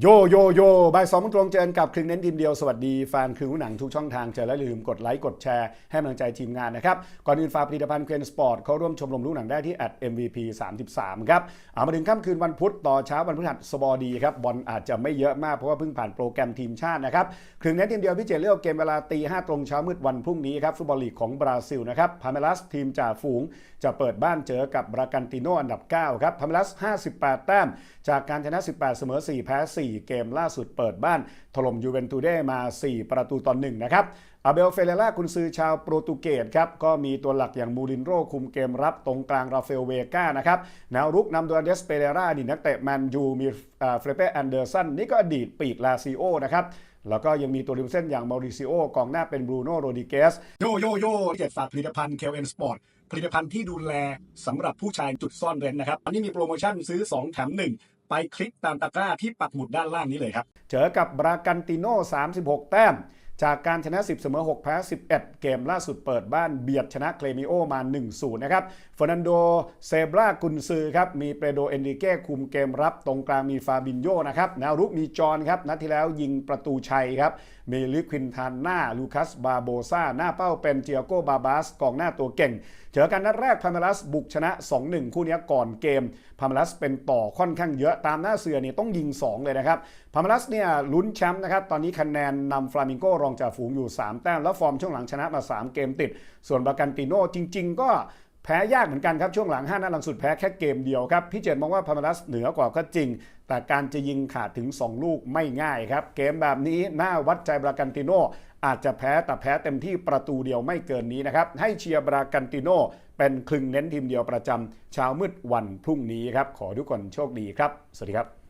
โยโยโยบ่ายสองตรงเจอกันกับครึ่งเน้นทีมเดียว สวัสดีแฟนครึ่งหนังทุกช่องทางเจอและลืมกดไลค์กดแชร์ให้กำลังใจทีมงานนะครับ ก่อนอื่นฝากผลิตภัณฑ์เคนสปอร์ตเขาร่วมชมรมลูกหนังได้ที่ @mvp 33ครับเอามาถึงค่ำคืนวันพุธต่อเช้าวันพฤหัสบดีครับบอลอาจจะไม่เยอะมากเพราะว่าเพิ่งผ่านโปรแกรมทีมชาตินะครับครึ่งเน้นทีมเดียวพี่เจเลือกเกมเวลาตีห้าตรงเช้ามืดวันพรุ่งนี้ครับฟุตบอลลีกของบราซิลนะครับพาเมลัสทีมจ่าฝูง จะเปิดบ้านเจอกับบรากันติโนอันดับ9ครับพาเมลัส58 แต้ม จากการชนะ 18 เสมอ 4 แพ้4 เกมล่าสุดเปิดบ้านถล่มยูเวนตูเด้มา 4 ประตูต่อ1นะครับอาเบลเฟเรล่ากุนซือชาวโปรตุเกสครับก็มีตัวหลักอย่างมูรินโร่คุมเกมรับตรงกลางราเฟลเวกานะครับแนวรุกนำโดยเดสเปเรราอดีตนักเตะแมนยูมีเฟรเปแอนเดอร์สันนี่ก็อดีตปีกลาซิโอนะครับแล้วก็ยังมีตัวริมเส้นอย่างมาริซิโอกองหน้าเป็นบรูโน่โรดิเกสโยโยโย่เจ็ดฝากผลิตภัณฑ์เคลเอนสปอร์ตผลิตภัณฑ์ที่ดูแลสำหรับผู้ชายจุดซ่อนเร้นนะครับ อันนี้มีโปรโมชั่นซื้อ 2 แถม 1 ไปคลิกตามตะกร้าที่ปักหมุดด้านล่างนี้เลยครับ เจอกับบรากันติโน่36 แต้ม จากการชนะ 10 เสมอ 6 แพ้ 11 เกมล่าสุดเปิดบ้านเบียดชนะเคลมิโอมา 1-0 นะครับเฟอร์นันโด เซบรากุนซือครับ มีเปโดเอนริเก้คุมเกมรับ ตรงกลางมีฟาบินโยนะครับแนวรุกมีจอห์นครับ นัดที่แล้วยิงประตูชัยครับ มีลิควินทานหน้า ลูคัส บาโบซาหน้าเป้าเป็นเจียโกบาบาส กองหน้าตัวเก่ง เจอกันนัดแรกพาเมลัสบุกชนะ 2-1 คู่นี้ก่อนเกมพาเมลัสเป็นต่อค่อนข้างเยอะ ตามหน้าเสือนี่ต้องยิง 2 เลยนะครับพาเมลัสเนี่ยลุ้นแชมป์นะครับ ตอนนี้คะแนนนำฟลามิงโกองจาฝูงอยู่ 3 แต้ม แล้วฟอร์มช่วงหลังชนะมา 3 เกมติด ส่วนบากันติโน่จริง ๆ ก็แพ้ยากเหมือนกันครับ ช่วงหลัง 5นัดหลังสุดแพ้แค่เกมเดียวครับ พี่เจนมองว่าพาเมลัสเหนือกว่าก็จริง แต่การจะยิงขาดถึง 2 ลูกไม่ง่ายครับ เกมแบบนี้น่าวัดใจบรากันติโนอาจจะแพ้แต่แพ้เต็มที่ประตูเดียวไม่เกินนี้นะครับ ให้เชียร์บรากันติโนเป็นคลึงเน้นทีมเดียวประจำเช้ามืดวันพรุ่งนี้ครับขอทุกคนโชคดีครับ สวัสดีครับ